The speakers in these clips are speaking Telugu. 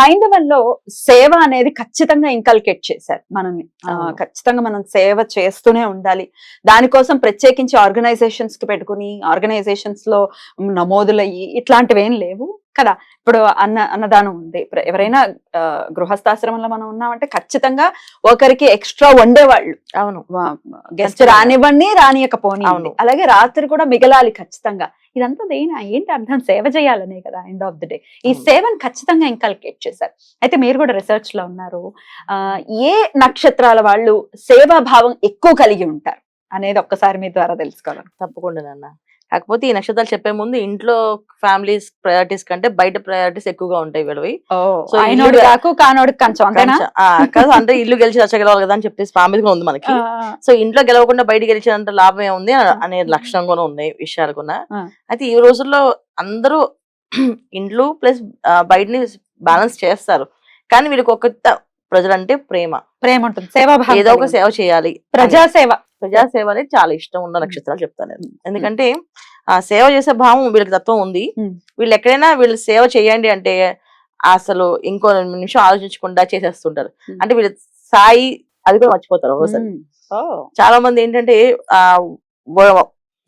హైందవంలో సేవ అనేది ఖచ్చితంగా ఇంకల్కేట్ చేశారు మనల్ని. ఖచ్చితంగా మనం సేవ చేస్తూనే ఉండాలి. దానికోసం ప్రత్యేకించి ఆర్గనైజేషన్స్కి పెట్టుకుని ఆర్గనైజేషన్స్లో నమోదులయ్యి ఇట్లాంటివి ఏం లేవు కదా. ఇప్పుడు అన్న అన్నదానం ఉంది. ఎవరైనా గృహస్థాశ్రమంలో మనం ఉన్నామంటే ఖచ్చితంగా ఒకరికి ఎక్స్ట్రా వండేవాళ్ళు అవును. గెస్ట్. రానివ్వండి రానియకపోని. అలాగే రాత్రి కూడా మిగలాలి ఖచ్చితంగా. ఇదంతా దేని? ఏంటి అర్థం? సేవ చేయాలనే కదా ఎండ్ ఆఫ్ ది డే ఈ. సేవను ఖచ్చితంగా ఇంకల్కేట్ చేశారు. అయితే మీరు కూడా రీసెర్చ్లో ఉన్నారు ఆ ఏ నక్షత్రాల వాళ్ళు సేవా భావం ఎక్కువ కలిగి ఉంటారు అనేది ఒక్కసారి మీ ద్వారా తెలుసుకోవాలి. తప్పకుండా నాన్న. కాకపోతే ఈ నక్షత్రాలు చెప్పే ముందు ఇంట్లో ఫ్యామిలీస్ ప్రయారిటీస్ కంటే బయట ప్రయారిటీస్ ఎక్కువగా ఉంటాయి వీళ్ళవి. సో కాదు అంటే ఇల్లు గెలిచి రచ్చ గెలవాలి కదా అని చెప్పేసి సామెత కూడా ఉంది మనకి. సో ఇంట్లో గెలవకుండా బయట గెలిచినంత లాభం ఏముంది అనే లక్షణం కూడా ఉన్నాయి విషయాలు కూడా. అయితే ఈ రోజుల్లో అందరూ ఇంట్లో ప్లస్ బయటని బ్యాలెన్స్ చేస్తారు. కానీ వీళ్ళకి ఒక ప్రజలంటే ప్రేమ. ప్రేమ ఉంటుంది. సేవా ఏదో ఒక సేవ చేయాలి. ప్రజాసేవ. ప్రజాసేవ అనేది చాలా ఇష్టం ఉన్న నక్షత్రాలు చెప్తాను నేను. ఎందుకంటే ఆ సేవ చేసే భావం వీళ్ళకి తత్వం ఉంది. వీళ్ళు ఎక్కడైనా వీళ్ళు సేవ చేయండి అంటే అసలు ఇంకో నిమిషం ఆలోచించకుండా చేసేస్తుంటారు. అంటే వీళ్ళ స్థాయి అది కూడా మర్చిపోతారు ఒకసారి. చాలా మంది ఏంటంటే ఆ భో-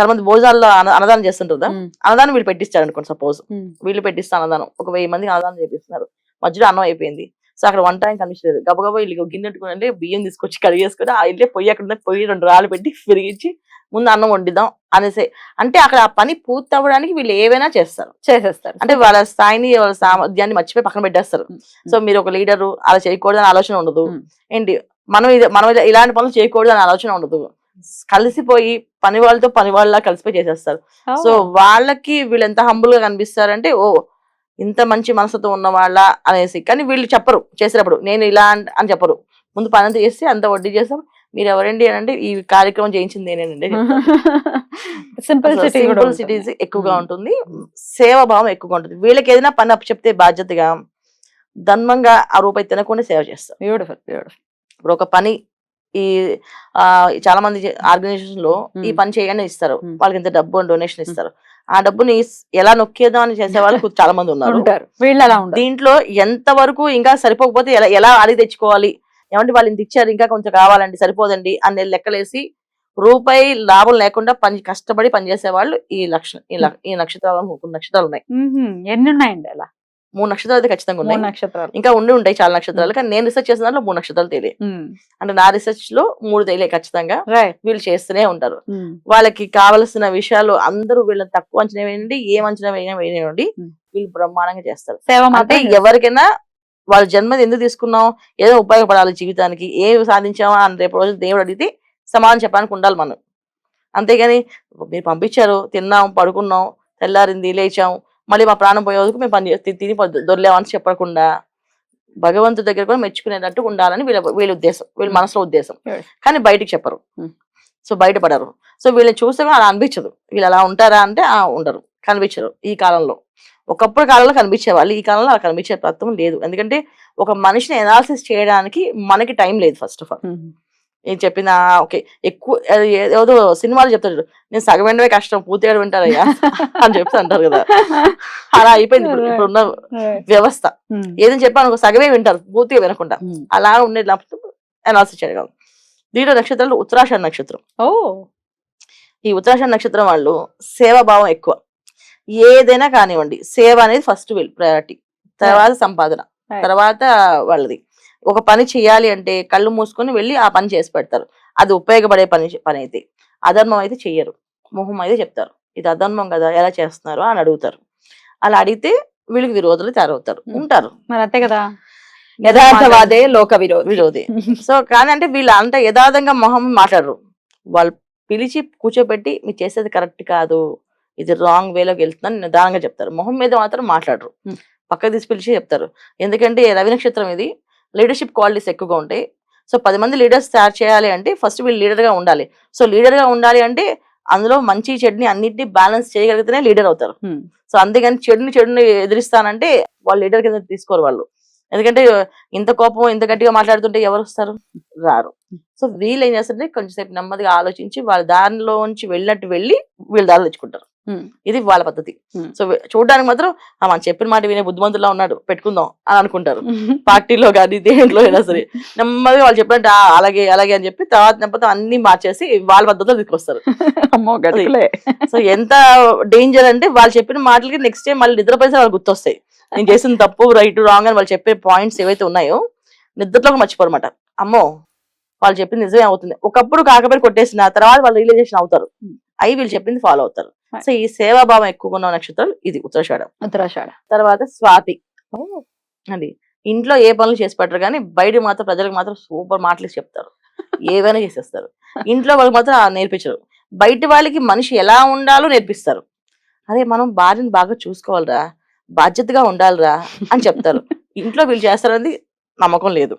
చాలా మంది భోజనాల్లో అన్న- అన్నదానం చేస్తుంటారు కదా. అన్నదానం వీళ్ళు పెట్టిస్తారు అనుకోండి సపోజ్. వీళ్ళు పెట్టిస్తే అన్నదానం. ఒక వెయ్యి మందికి అన్నదానం చేపిస్తున్నారు. మధ్యలో అన్నం అయిపోయింది. సో అక్కడ వంట ఆయన కనిపించలేదు గబగబా వీళ్ళు గిన్నె పెట్టుకుని అంటే బియ్యం తీసుకొచ్చి కడిగేసుకొని ఆ ఇల్లే పొయ్యి అక్కడ పొయ్యి రెండు రాళ్ళు పెట్టి ఫిరిగించి ముందు అన్నం వండిద్దాం అనేసి. అంటే అక్కడ ఆ పని పూర్తి అవ్వడానికి వీళ్ళు ఏవైనా చేస్తారు. చేసేస్తారు. అంటే వాళ్ళ స్థాయిని వాళ్ళ సామర్థ్యాన్ని మర్చిపోయి పక్కన పెట్టేస్తారు. సో మీరు ఒక లీడరు అలా చేయకూడదు అని ఆలోచన ఉండదు. ఏంటి? మనం ఇది మనం ఇలా- ఇలాంటి పనులు చేయకూడదు అని ఆలోచన ఉండదు. కలిసిపోయి పని వాళ్ళతో పని వాళ్ళ కలిసిపోయి చేసేస్తారు. సో వాళ్ళకి వీళ్ళు ఎంత హంబుల్గా కనిపిస్తారంటే ఓ ఇంత మంచి మనసుతో ఉన్న వాళ్ళ అనేసి. కానీ వీళ్ళు చెప్పరు. చేసేటప్పుడు నేను ఇలా అన్- చెప్పరు. ముందు పని అంతా చేసి అంత వడ్డీ చేస్తాం. మీరు ఎవరండి అని అంటే ఈ కార్యక్రమం చేయించింది నేనేనండి సింపుల్ సిటీ సింపుల్ సిటీస్ ఎక్కువగా. ఉంటుంది. సేవ భావం ఎక్కువగా ఉంటుంది. వీళ్ళకి ఏదైనా పని అప్పు చెప్తే బాధ్యతగా ధర్మంగా ఆ రూపాయి తినకుండా సేవ చేస్తారు. బ్యూటిఫుల్ బ్యూటిఫుల్ ఇప్పుడు ఒక పని ఈ చాలా మంది ఆర్గనైజేషన్లో ఈ. పని చేయగానే ఇస్తారు. వాళ్ళకి ఇంత డబ్బు డొనేషన్ ఇస్తారు. ఆ డబ్బుని ఎలా నొక్కేద్దాం అని చేసే వాళ్ళు చాలా మంది ఉన్నారు దీంట్లో ఎంత వరకు ఇంకా సరిపోకపోతే ఎలా ఎలా అడిగి తెచ్చుకోవాలి? ఏమంటే వాళ్ళు ఇంత ఇచ్చారు ఇంకా కొంచెం కావాలండి సరిపోదండి అనే లెక్కలేసి రూపాయి లాభం లేకుండా పని కష్టపడి పనిచేసే వాళ్ళు ఈ లక్ష ఈ నక్షత్రాలు నక్షత్రాలు ఉన్నాయి. ఎన్ని ఉన్నాయండి అలా? మూడు నక్షత్రాలు అయితే ఖచ్చితంగా ఉన్నాయి. నక్షత్రాలు. ఇంకా ఉండి ఉంటాయి చాలా నక్షత్రాలు కానీ నేను రీసెర్చ్ చేసిన దాంట్లో మూడు నక్షత్రాలు తెలియ. అంటే నా రీసెర్చ్లో మూడు తెలియ ఖచ్చితంగా వీళ్ళు చేస్తూనే ఉంటారు. వాళ్ళకి కావలసిన విషయాలు అందరూ వీళ్ళని తక్కువ అంచనా వేయండి ఏం అంచనా వేయని వేయనివ్వండి. వీళ్ళు బ్రహ్మాండంగా చేస్తారు. సేవ అంటే ఎవరికైనా వాళ్ళ జన్మది ఎందుకు తీసుకున్నాం ఏదో ఉపయోగపడాలి జీవితానికి ఏమి సాధించామా అని రేపు రోజు దేవుడు అడిగితే సమాధానం చెప్పడానికి ఉండాలి మనం. అంతేగాని మీరు పంపించారు తిన్నాం పడుకున్నాం తెల్లారింది లేచాం మళ్ళీ మా ప్రాణం పోయేందుకు మేము పని చేసి తిని దొర్లేమని చెప్పకుండా భగవంతుడి దగ్గర కూడా మెచ్చుకునేటట్టు ఉండాలని వీళ్ళ వీళ్ళ ఉద్దేశం వీళ్ళ మనసులో ఉద్దేశం. కానీ బయటికి చెప్పరు. Hmm. సో బయటపడరు. సో వీళ్ళని చూస్తే కూడా అలా అనిపించదు. వీళ్ళు అలా ఉంటారా అంటే ఆ ఉండరు. కనిపించరు ఈ కాలంలో. ఒకప్పుడు కాలంలో కనిపించే వాళ్ళు ఈ కాలంలో అలా కనిపించే తత్వం లేదు. ఎందుకంటే ఒక మనిషిని ఎనాలిసిస్ చేయడానికి మనకి టైం లేదు ఫస్ట్ ఆఫ్ ఆల్ నేను చెప్పిన ఓకే ఎక్కువ ఏదో సినిమాలు చెప్తాడు నేను సగం వినడమే కష్టం పూర్తిగా వింటారయ్యా అని చెప్పి అంటారు కదా. అలా అయిపోయింది ఇప్పుడు ఇప్పుడున్న వ్యవస్థ. ఏదని చెప్పాను సగమే వింటారు పూర్తిగా వినకుండా. అలా ఉండేది అనాలిసిస్ చేయగలం. దీంట్లో నక్షత్రాలు ఉత్తరాషాఢ నక్షత్రం. ఓ ఈ ఉత్తరాషాఢ నక్షత్రం వాళ్ళు సేవాభావం ఎక్కువ. ఏదైనా కానివ్వండి సేవ అనేది ఫస్ట్ వీళ్ళు ప్రయారిటీ తర్వాత సంపాదన. తర్వాత వాళ్ళది. ఒక పని చేయాలి అంటే కళ్ళు మూసుకొని వెళ్ళి ఆ పని చేసి పెడతారు. అది ఉపయోగపడే పని పని అయితే అధర్మం అయితే చెయ్యరు. మొహం అయితే చెప్తారు. ఇది అధర్మం కదా ఎలా చేస్తున్నారు? అని అడుగుతారు. అలా అడిగితే వీళ్ళకి విరోధులు తయారవుతారు. ఉంటారు. మరి అంతే కదా. యథార్థవాదే లోక విరోధి. విరోధి. సో కానీ అంటే వీళ్ళు అంత యథార్థంగా మొహం మాట్లాడరు. వాళ్ళు పిలిచి కూర్చోబెట్టి మీరు చేసేది కరెక్ట్ కాదు. ఇది రాంగ్ వేలోకి వెళ్తుందని నిదానంగా చెప్తారు. మొహం మీద మాత్రం మాట్లాడరు. పక్కకు తీసి పిలిచి చెప్తారు. ఎందుకంటే రవి నక్షత్రం ఇది. లీడర్షిప్ క్వాలిటీస్ ఎక్కువగా ఉంటాయి. సో పది మంది లీడర్స్ తయారు చేయాలి అంటే ఫస్ట్ వీళ్ళు leader గా ఉండాలి. సో leader గా ఉండాలి అంటే అందులో మంచి చెడుని అన్నిటిని బ్యాలెన్స్ చేయగలిగితేనే లీడర్ అవుతారు. సో అందుకని చెడుని చెడుని ఎదిరిస్తానంటే వాళ్ళు లీడర్ కింద తీసుకోరు వాళ్ళు. ఎందుకంటే ఇంత కోపం ఇంత గట్టిగా మాట్లాడుతుంటే ఎవరు వస్తారు? రారు. సో వీళ్ళు ఏం చేస్తారంటే కొంచెం సేపు నెమ్మదిగా ఆలోచించి వాళ్ళ దారిలోంచి వెళ్ళినట్టు వెళ్ళి వీళ్ళు దారిలో తెచ్చుకుంటారు. ఇది వాళ్ళ పద్ధతి. సో చూడడానికి మాత్రం "ఆ, మనం చెప్పిన మాట వినే బుద్ధిమంతులా ఉన్నాడు. పెట్టుకుందాం అని అనుకుంటారు. పార్టీలో కానీ దేంట్లో అయినా సరే. నెమ్మదిగా వాళ్ళు చెప్పినట్టు "ఆ, అలాగే అలాగే అని చెప్పి తర్వాత నెమ్మది అన్ని మార్చేసి వాళ్ళ పద్ధతిలో తీసుకొస్తారు. సో ఎంత డేంజర్ అంటే వాళ్ళు చెప్పిన మాటలకి నెక్స్ట్ టైం మళ్ళీ నిద్రపోయి వాళ్ళు గుర్తొస్తాయి. నేను చేసిన తప్పు రైట్ రాంగ్ అని వాళ్ళు చెప్పే పాయింట్స్ ఏవైతే ఉన్నాయో నిద్రలోకి మర్చిపోరమాట అమ్మో! వాళ్ళు చెప్పింది నిజమే అవుతుంది. ఒకప్పుడు కాకపోయి కొట్టేసిన తర్వాత వాళ్ళు రియలైజేషన్ అవుతారు. అవి వీళ్ళు చెప్పింది ఫాలో అవుతారు. సో ఈ సేవాభావం ఎక్కువగా ఉన్న నక్షత్రాలు ఇది ఉత్తరాషాఢ. ఉత్తరాషాఢ. తర్వాత స్వాతి. అది ఇంట్లో ఏ పనులు చేసి పెట్టరు కానీ బయట మాత్రం ప్రజలకు మాత్రం సూపర్ మాటలు చెప్తారు. ఏవైనా చేసేస్తారు. ఇంట్లో వాళ్ళకి మాత్రం నేర్పించరు. బయట వాళ్ళకి మనిషి ఎలా ఉండాలో నేర్పిస్తారు. అదే మనం భార్యని బాగా చూసుకోవాలిరా బాధ్యతగా ఉండాలిరా అని చెప్తారు. ఇంట్లో వీళ్ళు చేస్తారని నమ్మకం లేదు.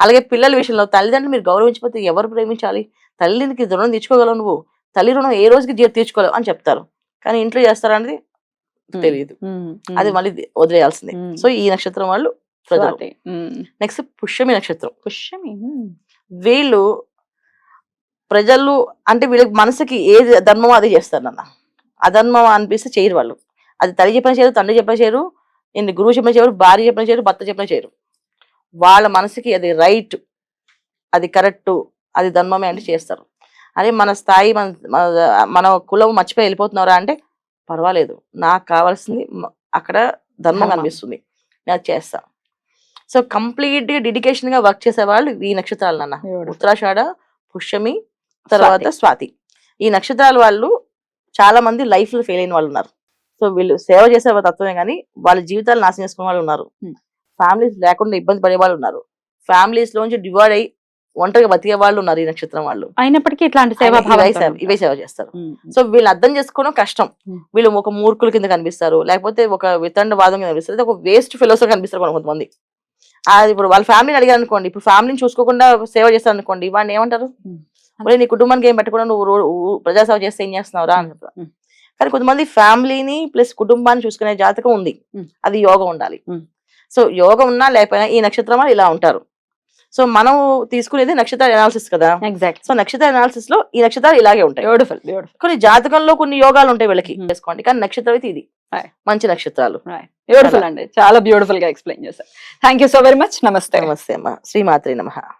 అలాగే పిల్లల విషయంలో తల్లిదండ్రులు మీరు గౌరవించకపోతే ఎవరు ప్రేమించాలి? తల్లికి రుణం తీర్చుకోగలవు నువ్వు. తల్లి రుణం ఏ రోజుకి తీర్చుకోలేవు అని చెప్తారు. కానీ ఇంట్లో చేస్తారనేది తెలియదు. అది మళ్ళీ వదిలేయాల్సిందే. సో ఈ నక్షత్రం వాళ్ళు ప్రజలు. నెక్స్ట్ పుష్యమి నక్షత్రం. పుష్యమి? వీళ్ళు ప్రజలు అంటే వీళ్ళకి మనసుకి ఏది ధర్మమో అది చేస్తారు నాన్న. అధర్మం అనిపిస్తే చేయరు వాళ్ళు. అది తల్లి చెప్పిన చేయరు తండ్రి చెప్పిన చేయరు ఇన్ని గురువు చెప్పిన చేయరు భార్య చెప్పిన చేయరు భర్త చెప్పిన చేయరు. వాళ్ళ మనసుకి అది రైట్ అది కరెక్ట్ అది ధర్మమే అంటే చేస్తారు. అదే మన స్థాయి మన మన- కులం మర్చిపోయి వెళ్ళిపోతున్నారా అంటే పర్వాలేదు. నాకు కావాల్సింది అక్కడ ధర్మం. కనిపిస్తుంది నేను చేస్తా. సో కంప్లీట్గా డెడికేషన్గా వర్క్ చేసే వాళ్ళు ఈ నక్షత్రాలు నాన్న. ఉత్తరాషాఢ పుష్యమి తర్వాత స్వాతి. ఈ నక్షత్రాల వాళ్ళు చాలా మంది లైఫ్లో ఫెయిల్ అయిన వాళ్ళు ఉన్నారు. సో వీళ్ళు సేవ చేసే తత్వమే కానీ వాళ్ళ జీవితాలు నాశనం చేసుకునే వాళ్ళు ఉన్నారు. ఫ్యామిలీస్ లేకుండా ఇబ్బంది పడే వాళ్ళు ఉన్నారు. ఫ్యామిలీస్ లోంచి డివైడ్ అయ్యి ఒంటరిగా బతికే వాళ్ళు ఉన్నారు ఈ నక్షత్రం వాళ్ళు. అయినప్పటికీ ఇట్లాంటి సేవా ఇవే సేవ- ఇవే సేవ చేస్తారు. సో వీళ్ళు అర్థం చేసుకోవడం కష్టం. వీళ్ళు ఒక మూర్ఖుల కింద కనిపిస్తారు. లేకపోతే ఒక వితండ వాదం కింద కనిపిస్తారు. ఒక వేస్ట్ ఫిలోసఫీ కనిపిస్తారు కొంత- కొంతమంది. అది ఇప్పుడు వాళ్ళ ఫ్యామిలీని అడిగారు అనుకోండి. ఇప్పుడు ఫ్యామిలీని చూసుకోకుండా సేవ చేస్తారు అనుకోండి. వాడిని ఏమంటారు. ఒరేయ్ నీ కుటుంబానికి ఏం పెట్టకుండా నువ్వు ప్రజాసేవ చేస్తే ఏం చేస్తున్నావురా అని చెప్తారు. కానీ కొంతమంది ఫ్యామిలీని ప్లస్ కుటుంబాన్ని చూసుకునే జాతకం ఉంది. అది యోగం ఉండాలి. సో యోగం ఉన్నా లేకపోయినా ఈ నక్షత్రం వాళ్ళు ఇలా ఉంటారు. సో మనం తీసుకునేది నక్షత్ర అనాలిసిస్ కదా? ఎగ్జాక్ట్ సో నక్షత్ర అనాలిసిస్లో ఈ నక్షత్రాలు ఇలాగే ఉంటాయి. బ్యూటిఫుల్ బ్యూటిఫుల్ కొన్ని జాతకంలో కొన్ని యోగాలు ఉంటాయి వీళ్ళకి. Mhm. చేసుకోండి. కానీ నక్షత్రం అయితే ఇది. మంచి నక్షత్రాలు. బ్యూటిఫుల్ అండి. చాలా బ్యూటిఫుల్గా ఎక్స్ప్లెయిన్ చేశారు. Thank you so very much నమస్తే నమస్తే అమ్మ. శ్రీమాత్రి నమ.